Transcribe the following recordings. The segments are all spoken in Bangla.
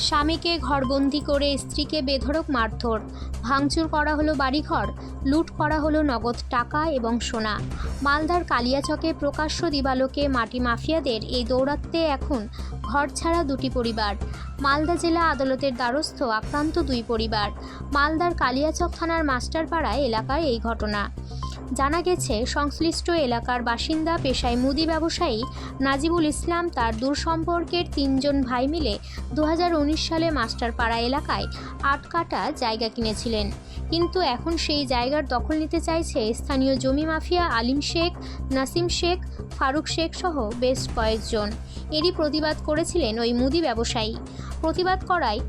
স্বামীকে ঘরবন্দি করে স্ত্রীকে বেধড়ক মারধর। ভাঙচুর করা হলো বাড়িঘর, লুট করা হলো নগদ টাকা এবং সোনা। মালদার কালিয়াচকে প্রকাশ্য দিবালোকে মাটি মাফিয়াদের এই দৌরাত্মে এখন ঘর ছাড়া দুটি পরিবার। মালদা জেলা আদালতের দ্বারস্থ আক্রান্ত দুই পরিবার। মালদার কালিয়াচক থানার মাস্টারপাড়ায় এলাকায় এই ঘটনা। জানা গেছে, সংশ্লিষ্ট এলাকার বাসিন্দা পেশায় মুদি ব্যবসায়ী নাজিবুল ইসলাম তার দূর সম্পর্কের তিনজন ভাই মিলে দু হাজার উনিশ সালে মাস্টারপাড়া এলাকায় আট কাটা জায়গা কিনেছিলেন। কিন্তু এখন সেই জায়গার দখল নিতে চাইছে স্থানীয় জমি মাফিয়া আলিম শেখ, নাসিম শেখ, ফারুক শেখ সহ বেশ কয়েকজন। এরই প্রতিবাদ করেছিলেন ওই মুদি ব্যবসায়ী। প্রতিবাদ করায়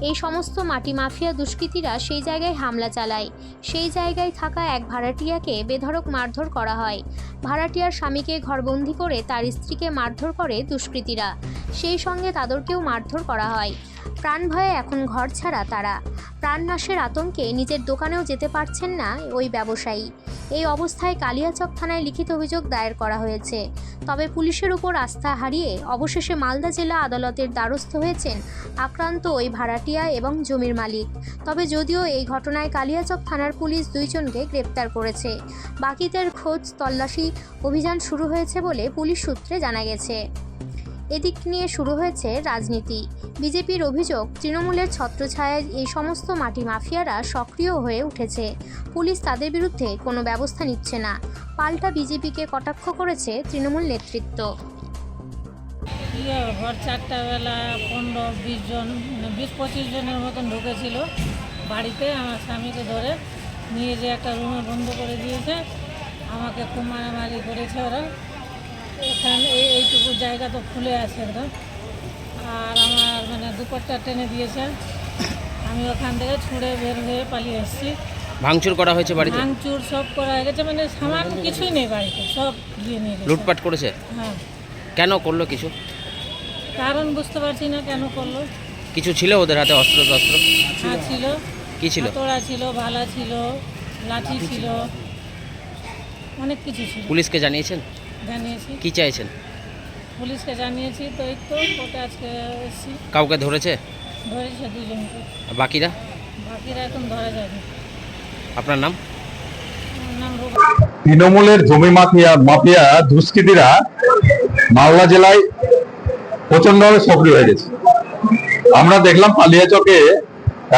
এই সমস্ত মাটি মাফিয়া দুষ্কৃতীরা সেই জায়গায় হামলা চালায়। সেই জায়গায় থাকা এক ভাড়াটিয়াকে বেধরক মারধর করা হয়। ভাড়াটিয়ার স্বামীকে ঘরবন্দি করে তার স্ত্রীকে মারধর করে দুষ্কৃতীরা। সেই সঙ্গে তাদেরকেও মারধর করা হয়। প্রাণ ভয়ে এখন ঘর ছাড়া তারা। প্রাণনাশের আতঙ্কে নিজের দোকানেও যেতে পারছেন না ওই ব্যবসায়ী। এই অবস্থায় কালিয়াচক থানায় লিখিত অভিযোগ দায়ের করা হয়েছে। তবে পুলিশের উপর আস্থা হারিয়ে অবশেষে মালদা জেলা আদালতের দ্বারস্থ হয়েছেন আক্রান্ত ওই ভাড়াটিয়া এবং জমির মালিক। তবে যদিও এই ঘটনায় কালিয়াচক থানার পুলিশ দুইজনকে গ্রেপ্তার করেছে। বাকিদের খোঁজ তল্লাশি অভিযান শুরু হয়েছে বলে পুলিশ সূত্রে জানা গেছে। এদিক নিয়ে শুরু হয়েছে রাজনীতি। বিজেপির অভিযোগ, তৃণমূলের ছত্রছায়ায় এই সমস্ত মাটি মাফিয়ারা সক্রিয় হয়ে উঠেছে। পুলিশ তাদের বিরুদ্ধে কোনো ব্যবস্থা নিচ্ছে না। পাল্টা বিজেপিকে কটাক্ষ করেছে তৃণমূল নেতৃত্ব। ভোর চারটা বেলা পনেরো, বিশ জন মানে বিশ, পঁচিশ জনের মতন ঢুকেছিল বাড়িতে আমার স্বামীকে ধরে। নিয়ে যে একটা রুমে বন্ধ করে দিয়েছে, আমাকে খুব মারামারি করেছে ওরা। এখানে এই এইটুকু জায়গা তো খুলে আছে একদম। আর আমার মানে দুপাট্টা টেনে দিয়েছে। আমি ওখান থেকে ছুঁড়ে বের হয়ে পালিয়ে এসেছি। ভাঙচুর করা হয়েছে বাড়িতে? ভাঙচুর সব করা হয়ে গেছে মানে সামান কিছুই নেই বাড়িতে সব দিয়ে নিয়ে গেছে। লুটপাট করেছে? হ্যাঁ। কেন করল কিছু? কারণ বুঝতে পারছি না কেন করল। কিছু ছিল ওদের হাতে অস্ত্র টস্ত্র? হ্যাঁ ছিল। কি ছিল? হাতড়া ছিল ভালা ছিল লাঠি ছিল। অনেক কিছু ছিল। পুলিশকে জানিয়েছেন? জানিয়েছি। কি চাইছেন? পুলিশকে জানিয়েছি তো এই তো কোর্টে আজকে এসেছি। কাউকে ধরেছে? ধরেছে দুজনকে। আর বাকিরা? বাকিরা এখন ধরা যাবে। আপনার নাম? তৃণমূলের জমি মাফিয়া মাফিয়া দুষ্কৃতীরা মালদা জেলায় প্রচন্ডভাবে সক্রিয় হয়ে গেছে। আমরা দেখলাম পালিয়াচকে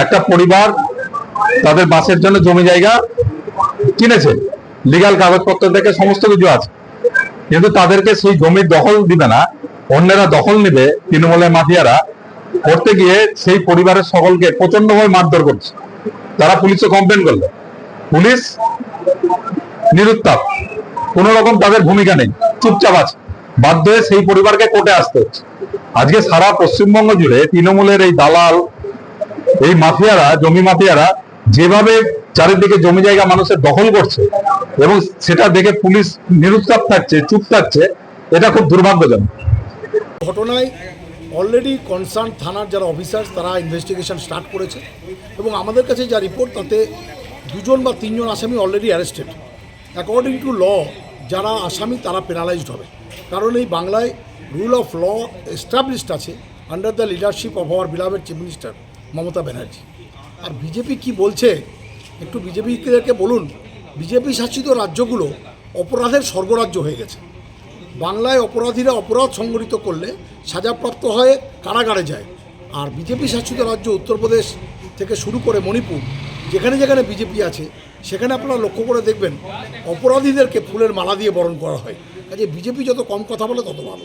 একটা পরিবার তাদের বাসের জন্য জমি জায়গা কিনেছে। লিগাল কাগজপত্র থেকে সমস্ত কিছু আছে। কিন্তু তাদেরকে সেই জমির দখল দিবে না, অন্যেরা দখল নেবে তৃণমূলের মাফিয়ারা করতে গিয়ে সেই পরিবারের সকলকে প্রচন্ডভাবে মারধর করছে। তারা পুলিশে কমপ্লেন করল। পুলিশ নিরুত্তাপ। কোন রকম তাদের ভূমিকা নেই। চুপচাপ আছে। বাধ্য হয়ে সেই পরিবারকে কোর্টে আসতে হচ্ছে। আজকে সারা পশ্চিমবঙ্গ জুড়ে তৃণমূলের এই দালাল, এই মাফিয়ারা, জমি মাফিয়ারা যেভাবে চারিদিকে জমি জায়গা মানুষের দখল করছে এবং সেটা দেখে পুলিশ নিরুত্তাপ থাকছে, চুপ থাকছে, এটা খুব দুর্ভাগ্যজনক। ঘটনায় অলরেডি কনসার্ন থানার যারা অফিসার্স তারা ইনভেস্টিগেশন স্টার্ট করেছে এবং আমাদের কাছে যা রিপোর্ট তাতে দুজন বা তিনজন আসামি already arrested according to law যারা আসামি, তারা পেনালাইজড হবে। কারণ এই বাংলায় রুল অফ ল এস্টাবলিশড আছে under the leadership of our beloved chief minister Mamata Banerjee. R BJP কি বলছে? একটু বিজেপিকে বলুন। বিজেপি শাসিত রাজ্যগুলো অপরাধের স্বর্গরাজ্য হয়ে গেছে। বাংলায় অপরাধীরা অপরাধ সংগঠিত করলে সাজাপ্রাপ্ত হয়ে কারাগারে যায়। আর বিজেপি শাসিত রাজ্য উত্তরপ্রদেশ থেকে শুরু করে মণিপুর, যেখানে যেখানে বিজেপি আছে, সেখানে আপনারা লক্ষ্য করে দেখবেন অপরাধীদেরকে ফুলের মালা দিয়ে বরণ করা হয়। কাজে বিজেপি যত কম কথা বলে তত ভালো।